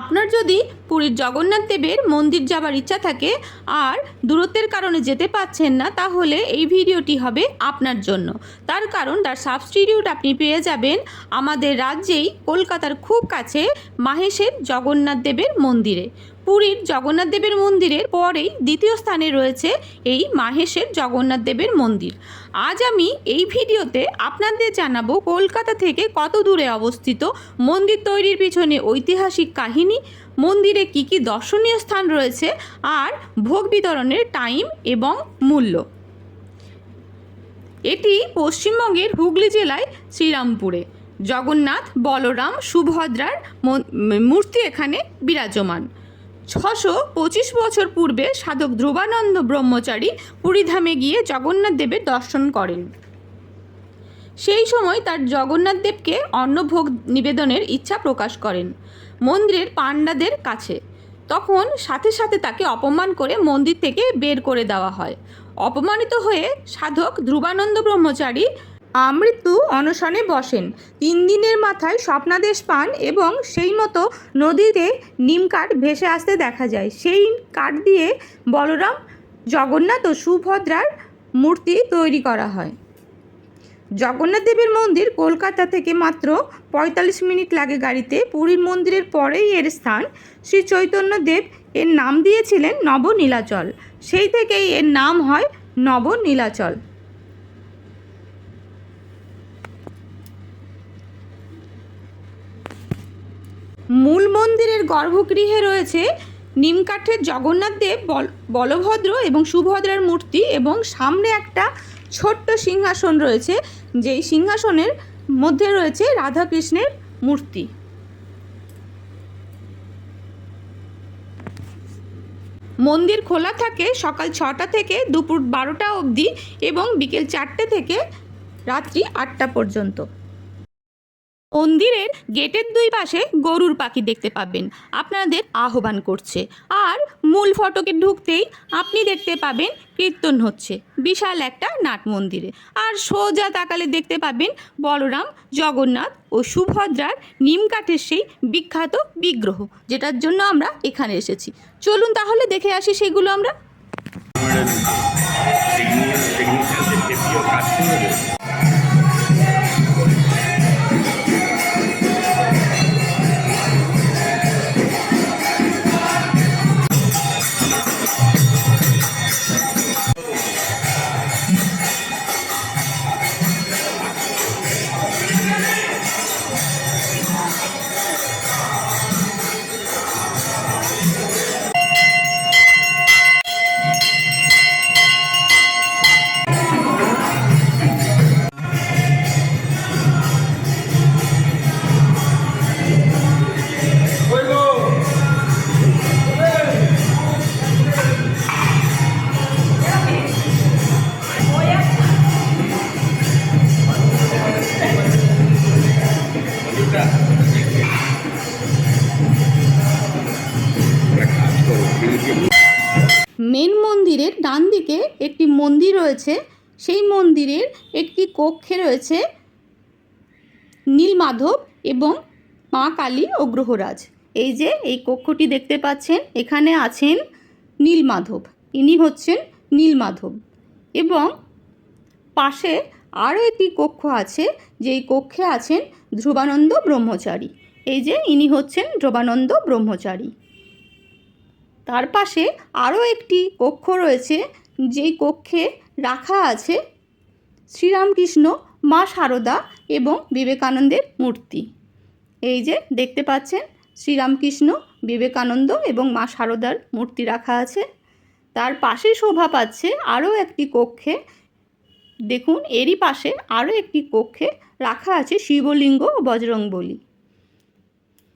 আপনার যদি পুরীর জগন্নাথ দেবের মন্দির যাবার ইচ্ছা থাকে আর দূরত্বের কারণে যেতে পাচ্ছেন না, তাহলে এই ভিডিওটি হবে আপনার জন্য। তার কারণ, তার সাবস্টিটিউট আপনি পেয়ে যাবেন আমাদের রাজ্যেই কলকাতার খুব কাছে মাহেশের জগন্নাথ দেবের মন্দিরে। পুরীর জগন্নাথ দেবের মন্দিরের পরেই দ্বিতীয় স্থানে রয়েছে এই মাহেশের জগন্নাথ দেবের মন্দির। আজ আমি এই ভিডিওতে আপনাদের জানাব কলকাতা থেকে কত দূরে অবস্থিত মন্দির তৈরির পিছনে ঐতিহাসিক কাহিনী, মন্দিরে কি কি দর্শনীয় স্থান রয়েছে আর ভোগ বিতরণের টাইম এবং মূল্য। এটি পশ্চিমবঙ্গের হুগলি জেলায় শ্রীরামপুরে। জগন্নাথ বলরাম সুভদ্রার মূর্তি এখানে বিরাজমান। ছশো পঁচিশ বছর পূর্বে সাধক ধ্রুবানন্দ ব্রহ্মচারী পুরীধামে গিয়ে জগন্নাথ দেবের দর্শন করেন। সেই সময় তার জগন্নাথ দেবকে অন্নভোগ নিবেদনের ইচ্ছা প্রকাশ করেন মন্দিরের পাণ্ডাদের কাছে। তখন সাথে সাথে তাকে অপমান করে মন্দির থেকে বের করে দেওয়া হয়। অপমানিত হয়ে সাধক ধ্রুবানন্দ ব্রহ্মচারী আমৃত্যু অনশনে বসেন। তিন দিনের মাথায় স্বপ্নাদেশ পান এবং সেই মতো নদীতে নিম কাঠ ভেসে আসতে দেখা যায়। সেই কাঠ দিয়ে বলরাম জগন্নাথ ও সুভদ্রার মূর্তি তৈরি করা হয়। জগন্নাথ দেবের মন্দির কলকাতা থেকে মাত্র পঁয়তাল্লিশ মিনিট লাগে গাড়িতে। পুরীর মন্দিরের পরেই এর স্থান। শ্রী চৈতন্য দেব এর নাম দিয়েছিলেন নবনীলাচল। সেই থেকেই এর নাম হয় নবনীলাচল। মূল মন্দিরের গর্ভগৃহে রয়েছে নিমকাঠের জগন্নাথ দেব, বল- বলভদ্র এবং সুভদ্রার মূর্তি এবং সামনে একটা ছোট্ট সিংহাসন রয়েছে, যেই সিংহাসনের মধ্যে রয়েছে রাধাকৃষ্ণের মূর্তি। মন্দির খোলা থাকে সকাল ছটা থেকে দুপুর বারোটা অবধি এবং বিকেল চারটে থেকে রাত্রি আটটা পর্যন্ত। মন্দিরের গেটের দুই পাশে গরুর পাখি দেখতে পাবেন আপনাদের আহ্বান করছে আর মূল ফটকে ঢুকতেই আপনি দেখতে পাবেন কীর্তন হচ্ছে বিশাল একটা নাট মন্দিরে আর সোজা তাকালে দেখতে পাবেন বলরাম জগন্নাথ ও সুভদ্রার নিম কাঠের সেই বিখ্যাত বিগ্রহ যেটার জন্য আমরা এখানে এসেছি চলুন তাহলে দেখে আসি সেগুলো আমরা মেন মন্দিরের ডান দিকে একটি মন্দির রয়েছে। সেই মন্দিরের একটি কক্ষে রয়েছে নীলমাধব এবং মা কালী ও গ্রহরাজ। এই যে, এই কক্ষটি দেখতে পাচ্ছেন, এখানে আছেন নীলমাধব। ইনি হচ্ছেন নীলমাধব এবং পাশে আরও একটি কক্ষ আছে, যেই কক্ষে আছেন ধ্রুবানন্দ ব্রহ্মচারী। এই যে, ইনি হচ্ছেন ধ্রুবানন্দ ব্রহ্মচারী। তার পাশে আরও একটি কক্ষ রয়েছে, যেই কক্ষে রাখা আছে শ্রীরামকৃষ্ণ, মা সারদা এবং বিবেকানন্দের মূর্তি। এই যে দেখতে পাচ্ছেন, শ্রীরামকৃষ্ণ, বিবেকানন্দ এবং মা সারদার মূর্তি রাখা আছে। তার পাশে শোভা পাচ্ছে আরও একটি কক্ষে। দেখুন, এরই পাশে আরও একটি কক্ষে রাখা আছে শিবলিঙ্গ বজরংবলী।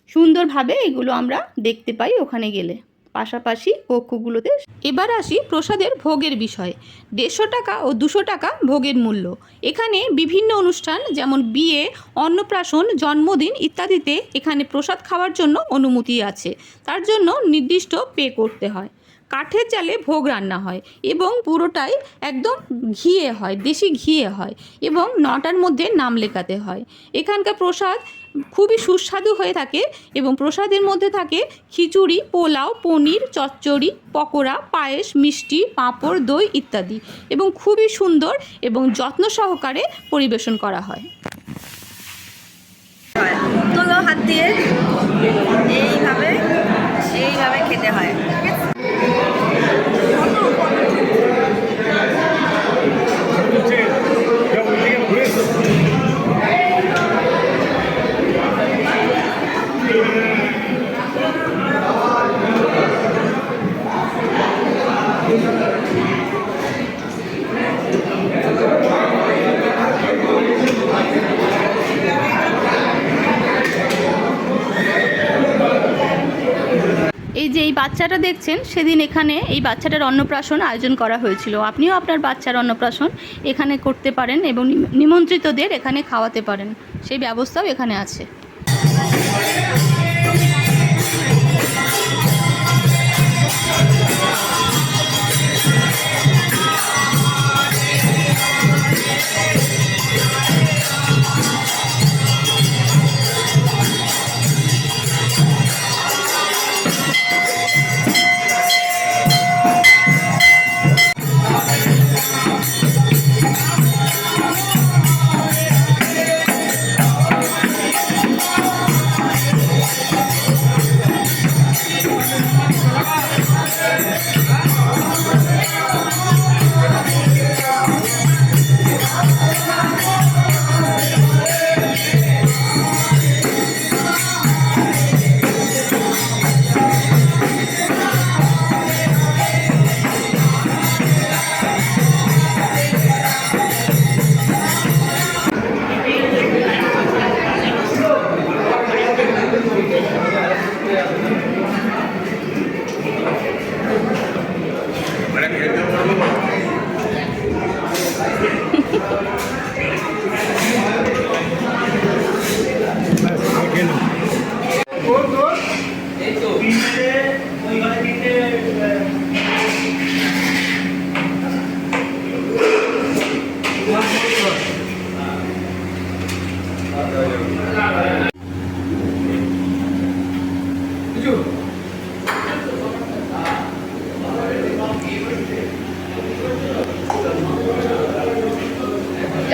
সুন্দরভাবে এগুলো আমরা দেখতে পাই ওখানে গেলে। পাশাপাশি কক্ষগুলোতে এবার আসি প্রসাদের ভোগের বিষয়ে। দেড়শো টাকা ও দুশো টাকা ভোগের মূল্য। এখানে বিভিন্ন অনুষ্ঠান, যেমন বিয়ে, অন্নপ্রাশন, জন্মদিন ইত্যাদিতে এখানে প্রসাদ খাওয়ার জন্য অনুমতি আছে। তার জন্য নির্দিষ্ট পে করতে হয়। কাঠের চালে ভোগ রান্না হয় এবং পুরোটাই একদম ঘিয়ে হয়, দেশি ঘিয়ে হয় এবং নটার মধ্যে নাম লেখাতে হয়। এখানকার প্রসাদ খুবই সুস্বাদু হয়ে থাকে এবং প্রসাদের মধ্যে থাকে খিচুড়ি, পোলাও, পনির, চচ্চড়ি, পকোড়া, পায়েস, মিষ্টি, পাঁপড়, দই ইত্যাদি এবং খুবই সুন্দর এবং যত্ন সহকারে পরিবেশন করা হয়। হাত দিয়ে। এইভাবে এইভাবে খেতে হয়। এই যে এই বাচ্চাটা দেখছেন, সেদিন এখানে এই বাচ্চাটার অন্নপ্রাশন আয়োজন করা হয়েছিল। আপনিও আপনার বাচ্চার অন্নপ্রাশন এখানে করতে পারেন এবং নিমন্ত্রিতদের এখানে খাওয়াতে পারেন। সেই ব্যবস্থাও এখানে আছে।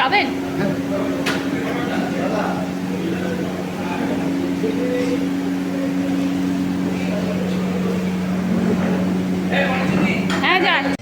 যাবেন হ্যাঁ যান।